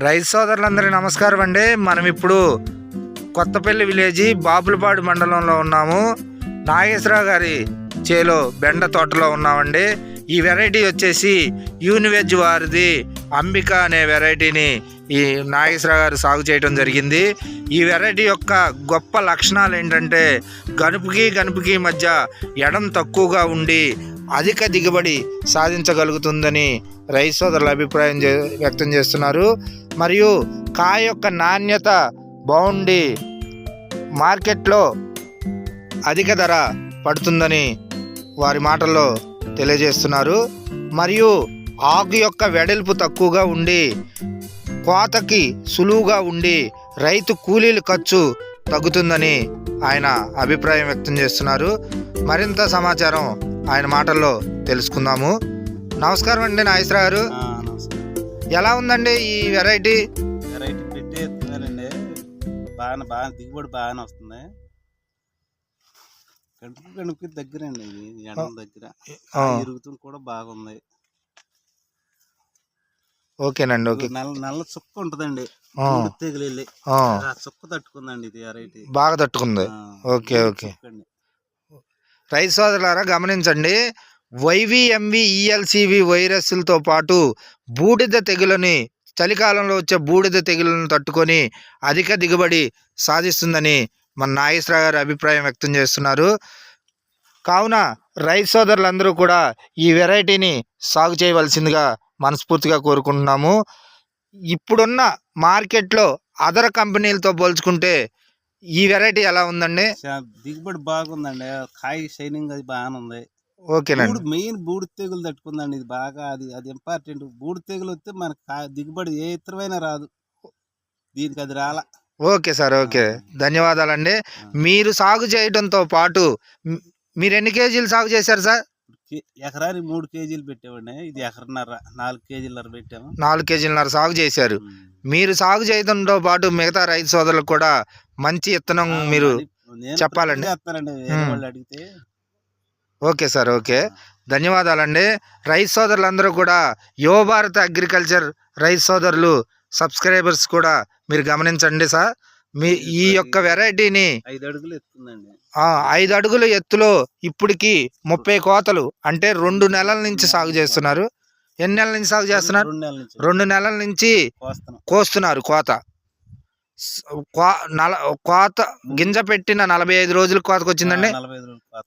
రైతు సోదరులందరికీ నమస్కారం అండి. మనం ఇప్పుడు కొత్తపల్లి విలేజ్ బాపులపాడు మండలంలో ఉన్నాము. నాగేశ్వరరావు గారి చేలో బెండ తోటలో ఉన్నామండి. ఈ వెరైటీ వచ్చేసి యూనివెజ్ వారిది. అంబిక అనే వెరైటీని ఈ నాగేశ్వరరావు గారు సాగు చేయడం జరిగింది. ఈ వెరైటీ యొక్క గొప్ప లక్షణాలు ఏంటంటే గనుపుకి గనుపుకి మధ్య ఎడం తక్కువగా ఉండి అధిక దిగుబడి సాధించగలుగుతుందని రైతు సోదరుల అభిప్రాయం చే- వ్యక్తం చేస్తున్నారు. మరియు కాయ యొక్క నాణ్యత బాగుండి మార్కెట్లో అధిక ధర పడుతుందని వారి మాటల్లో తెలియజేస్తున్నారు. మరియు ఆకు యొక్క వెడల్పు తక్కువగా ఉండి కోతకి సులువుగా ఉండి రైతు కూలీల ఖర్చు తగ్గుతుందని ఆయన అభిప్రాయం వ్యక్తం చేస్తున్నారు. మరింత సమాచారం ఆయన మాటల్లో తెలుసుకుందాము. నమస్కారం అండి నాగేశ్వర గారు. ఎలా ఉందండి ఈ వెరైటీ? వెరైటీ పెట్టి ఎత్తున్నానండి బాగా బాగా దిగుబడి బాగానే వస్తుంది. కడుపు కడుపుకి దగ్గర అండి ఇది ఎండం దగ్గర. ఇరుగుతుంది కూడా బాగుంది. ఓకేనండి ఓకే. నల్ల నల్ల చుక్క ఉంటదండి. తెగులు చుక్క తట్టుకుందండి ఇది వెరైటీ బాగా తట్టుకుంది. Okay, okay. రైతు సోదరులారా గమనించండి. వైవిఎంవి ఈఎల్సివి వైరస్లతో పాటు బూడిద తెగులని చలికాలంలో వచ్చే బూడిద తెగులను తట్టుకొని అధిక దిగుబడి సాధిస్తుందని మన నాగేశ్వర గారు అభిప్రాయం వ్యక్తం చేస్తున్నారు. కావున రైతు సోదరులందరూ కూడా ఈ వెరైటీని సాగు చేయవలసిందిగా మనస్ఫూర్తిగా కోరుకుంటున్నాము. ఇప్పుడున్న మార్కెట్లో అదర్ కంపెనీలతో పోల్చుకుంటే ఈ వెరైటీ ఎలా ఉందండి? దిగుబడి బాగుందండి. కాయ షైనింగ్ అది బాగానే ఉంది. ఓకేనండి. మెయిన్ బూడి తెగులు తట్టుకుందండి. ఇది బాగా అది అది ఇంపార్టెంట్. బూడి తెగులు వస్తే మనకు కా- దిగుబడి ఏ ఇతరమైన రాదు. దీనికి అది రాలా. Okay sir okay. ధన్యవాదాలండి. మీరు సాగు చేయడంతో పాటు మీరు ఎన్ని కేజీలు సాగు చేశారు సార్? ఎకరానికి మూడు కేజీలు పెట్టామండి ఇది ఎకరన్నర నాలుగు కేజీలన్నర పెట్టాము. నాలుగు కేజీలన్నర సాగు చేశారు. మీరు సాగు చేయడంతో పాటు మిగతా రైతు సోదరులకు కూడా మంచి విత్తనం ఆ, మీరు చెప్పాలండి. అడిగితే. Okay sir okay. ధన్యవాదాలండి. రైతు సోదరులందరూ కూడా యువ భారత్ అగ్రికల్చర్ రైతు సోదరులు సబ్స్క్రైబర్స్ కూడా మీరు గమనించండి సార్. మీ ఈ యొక్క వెరైటీని ఐదు అడుగులు ఎత్తుందండి. ఆ, ఐదు అడుగుల ఎత్తులో ఇప్పటికి ముప్పై కోతలు అంటే రెండు నెలల నుంచి సాగు చేస్తున్నారు. ఎన్ని నెలల నుంచి సాగు చేస్తున్నారు? రెండు నెలల నుంచి. రెండు నెలల నుంచి కోస్తున్నాం. కోస్తున్నారు కోత. స్- కో- నల కోత గింజ పెట్టిన నలభై ఐదు రోజులు కోతకు వచ్చిందండి ఆ, నలభై ఐదు రోజులు కోత.